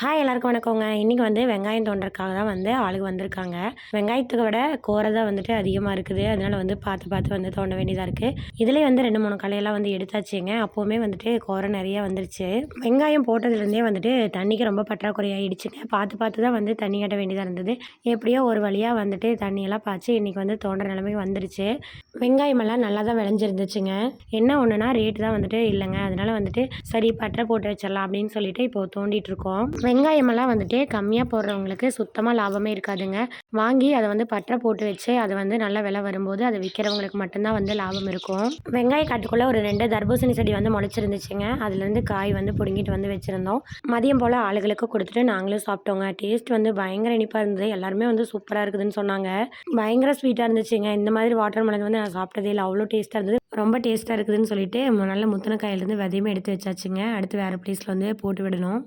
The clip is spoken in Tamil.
ஹாய் எல்லாருக்கும் வணக்கங்க. இன்றைக்கி வந்து வெங்காயம் தோண்டுறதுக்காக தான் வந்து ஆளுக்கு வந்திருக்காங்க. வெங்காயத்துக்கு விட கோரை தான் வந்துட்டு அதிகமாக இருக்குது. அதனால் வந்து பார்த்து பார்த்து வந்து தோண்ட வேண்டியதாக இருக்குது இதுலேயே வந்து ரெண்டு மூணு களையெல்லாம் வந்து எடுத்தாச்சுங்க. அப்போவுமே வந்துட்டு கோரை நிறைய வந்துருச்சு. வெங்காயம் போட்டதுலேருந்தே வந்துட்டு தண்ணிக்கு ரொம்ப பற்றாக்குறை ஆகிடுச்சுங்க பார்த்து பார்த்து தான் வந்து தண்ணி கட்ட வேண்டியதாக இருந்தது. எப்படியோ ஒரு வழியாக வந்துட்டு தண்ணியெல்லாம் பாய்ச்சி இன்றைக்கி வந்து தோன்ற நிலைமை வந்துருச்சு. வெங்காயமெல்லாம் நல்லா தான் விளைஞ்சிருந்துச்சுங்க. என்ன ஒன்றுனா ரேட்டு தான் வந்துட்டு இல்லைங்க. அதனால் வந்துட்டு சரி பற்ற போட்டு வச்சிடலாம் அப்படின்னு சொல்லிட்டு இப்போது தோண்டிகிட்ருக்கோம் வெங்காயமெல்லாம் வந்துட்டு கம்மியாக போடுறவங்களுக்கு சுத்தமாக லாபமே இருக்காதுங்க. வாங்கி அதை வந்து பற்ற போட்டு வச்சு அதை வந்து நல்ல விலை வரும்போது அதை விற்கிறவங்களுக்கு மட்டும்தான் வந்து லாபம் இருக்கும். வெங்காய காட்டுக்குள்ளே ஒரு ரெண்டு தர்பூசணி செடி வந்து முளைச்சிருந்துச்சுங்க. அதுலேருந்து காய் வந்து பிடுங்கிட்டு வந்து வச்சுருந்தோம். மதியம் போல் ஆளுகளுக்கு கொடுத்துட்டு நாங்களும் சாப்பிட்டோங்க. டேஸ்ட் வந்து பயங்கர இனிப்பாக இருந்தது. எல்லாருமே வந்து சூப்பராக இருக்குதுன்னு சொன்னாங்க. பயங்கர ஸ்வீட்டாக இருந்துச்சுங்க. இந்த மாதிரி வாட்டர் மெலன் வந்து நான் சாப்பிட்டதே இல்லை. அவ்வளோ டேஸ்ட்டாக இருந்தது. ரொம்ப டேஸ்ட்டாக இருக்குதுன்னு சொல்லிட்டு நல்ல முத்தனக்காயிலேருந்து விதையுமே எடுத்து வச்சாச்சுங்க. அடுத்து வேறு ப்ளேஸில் வந்து போட்டு விடணும்.